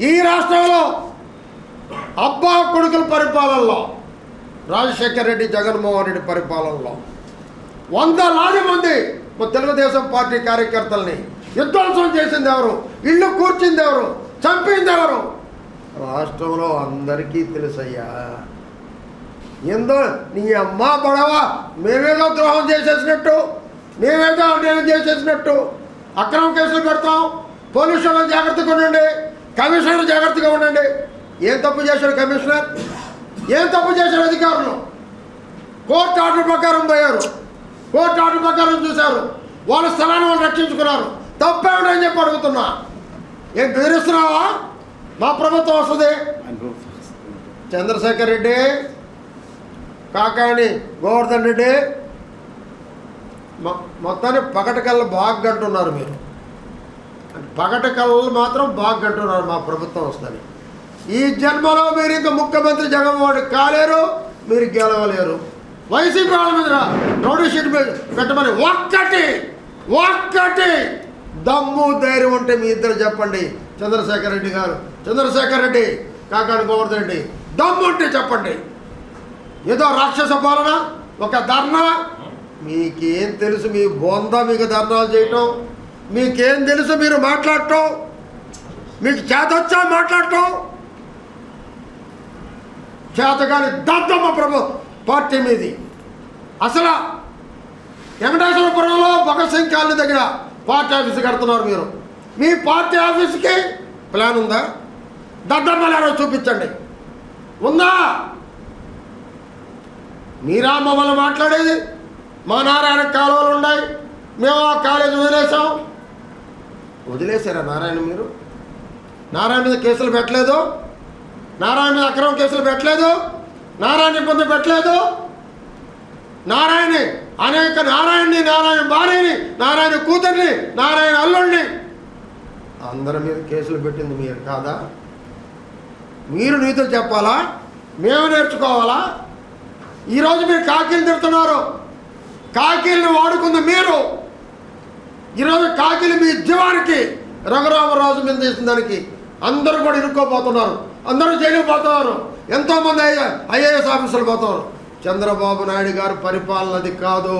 ఈ రాష్ట్రంలో అబ్బా కొడుకుల పరిపాలనలో రాజశేఖర రెడ్డి జగన్మోహన్ రెడ్డి పరిపాలనలో వందలాది మంది మా తెలుగుదేశం పార్టీ కార్యకర్తల్ని విధ్వంసం చేసింది ఎవరు? ఇల్లు కూర్చింది ఎవరు? చంపింది ఎవరు? రాష్ట్రంలో అందరికీ తెలుసయ్యా. ఏందో నీ అమ్మ పడవ మేమేదో ద్రోహం చేసేసినట్టు మేమేదో అన్యాయం చేసేసినట్టు అక్రమ కేసులు పెడతాం పోలీసులు జాగ్రత్తగా ఉండండి. కమిషనర్ జాగ్రత్తగా ఉండండి. ఏం తప్పు చేశాడు కమిషనర్? ఏం తప్పు చేశాడు అధికారులు? కోర్టు ఆర్డర్ ప్రకారం పోయారు. కోర్టు ఆర్డర్ ప్రకారం చూశారు. వాళ్ళ స్థలాన్ని వాళ్ళు రక్షించుకున్నారు. తప్పేమిటని చెప్పి అడుగుతున్నా. ఏం బెదిరిస్తున్నావా? మా ప్రభుత్వం వస్తుంది. చంద్రశేఖర్ రెడ్డి కాకాని గోవర్ధన్ రెడ్డి మొత్తాన్ని పగటి కళ్ళు బాగా గంటున్నారు మీరు. పగటి కళ్ళు మాత్రం బాగా మా ప్రభుత్వం వస్తుంది ఈ జన్మలో మీరు ఇంకా ముఖ్యమంత్రి జగన్మోహన్ కాలేరు మీరు గెలవలేరు. వైసీపీ వాళ్ళ మీద రౌడీ షీట్ మీద పెట్టమని ఒక్కటి ఒక్కటి దమ్ము ధైర్యం ఉంటే మీ ఇద్దరు చెప్పండి. చంద్రశేఖర్ రెడ్డి గారు చంద్రశేఖర్ రెడ్డి కాకాని గోవర్ధన్ రెడ్డి దమ్ము ఉంటే చెప్పండి. ఏదో రాక్షస పాలన ఒక ధర్నా మీకేం తెలుసు మీ బొంద మీకు ధర్నాలు చేయటం? మీకేం తెలుసు మీరు మాట్లాడటం? మీకు చేతొచ్చా మాట్లాడటం? చేతగాని దద్దమ్మ ప్రభు పార్టీ మీది. అసలు వెంకటేశ్వరపురంలో భగత్ సింగ్ కాలనీ దగ్గర పార్టీ ఆఫీస్ కడుతున్నారు మీరు. మీ పార్టీ ఆఫీస్కి ప్లాన్ ఉందా? దద్దమ్మలారో చూపించండి. ఉందా? మీరా మమ్మల్ని మాట్లాడేది మా నారాయణ కాలువలు ఉన్నాయి. మేము ఆ కాలేజీ వదిలేసాం వదిలేశారా నారాయణ మీరు? నారాయణ మీద కేసులు పెట్టలేదు? నారాయణ మీద అక్రమ కేసులు పెట్టలేదు? నారాయణ ఇబ్బంది పెట్టలేదు? నారాయణి అనేక నారాయణని నారాయణ భార్యని నారాయణ కూతుర్ని నారాయణ అల్లుడిని అందరి మీద కేసులు పెట్టింది మీరు కాదా? మీరు నీతులు చెప్పాలా? మేము నేర్చుకోవాలా? ఈరోజు మీరు కాకీలు తిడుతున్నారు. కాకీలను వాడుకుంది ఈరోజు కాకిలి మీ ఉద్యమానికి రఘురామరాజు మీద చేసిన దానికి అందరూ కూడా ఇరుక్కోపోతున్నారు అందరూ జైలుకు పోతున్నారు ఎంతోమంది ఐఏఎస్ ఆఫీసులు పోతున్నారు. చంద్రబాబు నాయుడు గారు పరిపాలనది కాదు.